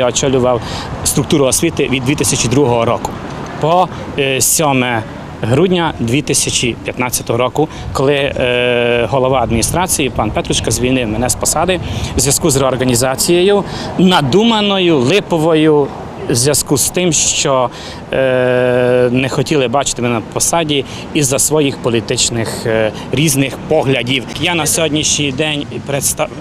Я очолював структуру освіти від 2002 року по е, 7 грудня 2015 року, коли е, голова адміністрації пан Петрушка звільнив мене з посади в зв'язку з реорганізацією, надуманою, липовою. В зв'язку з тим, що е, не хотіли бачити мене на посаді із-за своїх політичних е, різних поглядів. Я на сьогоднішній день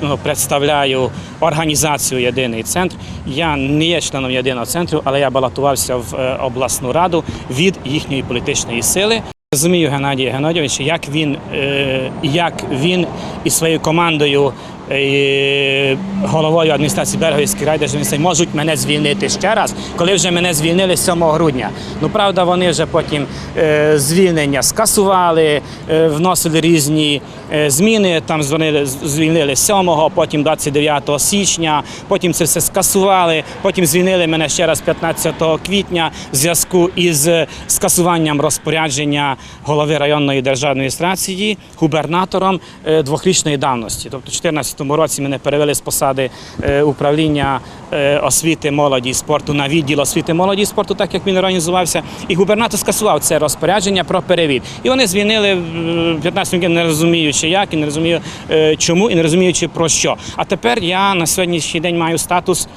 ну, представляю організацію Єдиний центр. Я не є членом єдиного центру, але я балотувався в е, обласну раду від їхньої політичної сили. Розумію Геннадія Геннадійовича, як він, е, як він із своєю командою, е, головою адміністрації Берегівської райдержадміністрації можуть мене звільнити ще раз, коли вже мене звільнили 7 грудня. Ну правда, вони вже потім е, звільнення скасували, вносили різні зміни. Там дзвонили, звільнили 7-го, потім 29 січня, потім це все скасували, потім звільнили мене ще раз 15 квітня в зв'язку із скасуванням розпорядження голови районної державної адміністрації губернатором е, двохрічної давності. Тобто, у 2014 році мене перевели з посади е, управління е, освіти, молоді і спорту на відділ освіти, молоді і спорту, так як він організувався. І губернатор скасував це розпорядження про перевід. І вони звільнили в 15 років, не розуміючи як, і не розумію е, чому, і не розуміючи про що. А тепер я на сьогоднішній день маю статус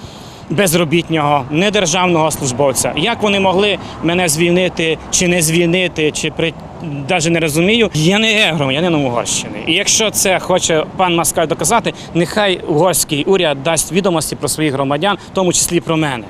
безробітнього, недержавного службовця. Як вони могли мене звільнити чи не звільнити, чи при навіть не розумію. Я не є громадянином Угорщини. І якщо це хоче пан Маскаль доказати, нехай угорський уряд дасть відомості про своїх громадян, в тому числі про мене.